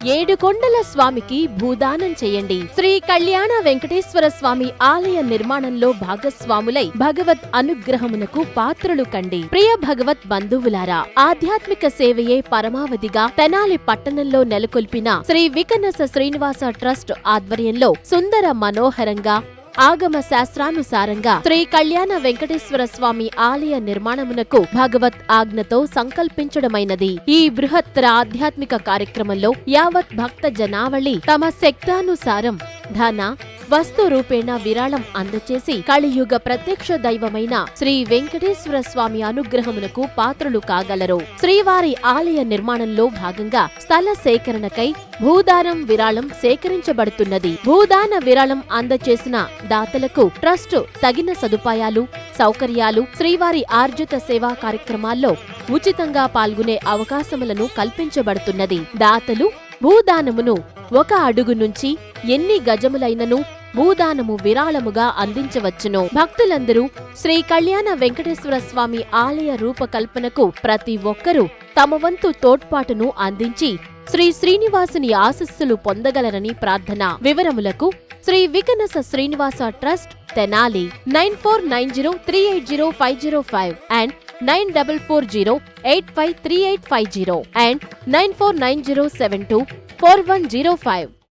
ఏడు కొండల స్వామికి భూదానం చేయండి. శ్రీ కళ్యాణ వెంకటేశ్వర స్వామి ఆలయ నిర్మాణంలో భాగస్వాములై భగవత్ అనుగ్రహమునకు పాత్రలు కండి. ప్రియ భగవత్ బంధువులారా ఆధ్యాత్మిక సేవయే పరమావధిగా తెనాలి పట్టణంలో నెలకొల్పిన శ్రీ వికనస శ్రీనివాస ట్రస్ట్ ఆధ్వర్యంలో సుందర మనోహరంగా ఆగమ శాస్త్రానుసారంగా శ్రీ కళ్యాణ వెంకటేశ్వర స్వామి ఆలయ నిర్మాణమునకు భగవత్ ఆజ్ఞతో సంకల్పించడమైనది. ఈ బృహత్తర ఆధ్యాత్మిక కార్యక్రమంలో యావత్ భక్త జనావళి తమ శక్తానుసారం ధన వస్తు రూపేణ విరాళం అందచేసి కలియుగ ప్రత్యక్ష దైవమైన శ్రీ వెంకటేశ్వర స్వామి అనుగ్రహమునకు పాత్రులు కాగలరు. శ్రీవారి ఆలయ నిర్మాణంలో భాగంగా స్థల సేకరణకై భూదానం విరాళం సేకరించబడుతున్నది. భూదాన విరాళం అందచేసిన దాతలకు ట్రస్ట్ తగిన సదుపాయాలు సౌకర్యాలు శ్రీవారి ఆర్జిత సేవా కార్యక్రమాల్లో ఉచితంగా పాల్గొనే అవకాశములను కల్పించబడుతున్నది. దాతలు భూదానమును ఒక అడుగు నుంచి ఎన్ని గజములైనను భూదానము విరాళముగా అందించవచ్చును. భక్తులందరూ శ్రీ కళ్యాణ వెంకటేశ్వర స్వామి ఆలయ రూపకల్పనకు ప్రతి ఒక్కరూ తమ వంతు తోడ్పాటును అందించి శ్రీ శ్రీనివాసుని ఆశస్సులు పొందగలరని ప్రార్థన. వివరములకు Shri Vikhanasa Srinivasa trust Tenali. Nine four nine zero three eight zero five zero five and nine double four zero eight five three eight five zero and nine four nine zero seven two four one zero five.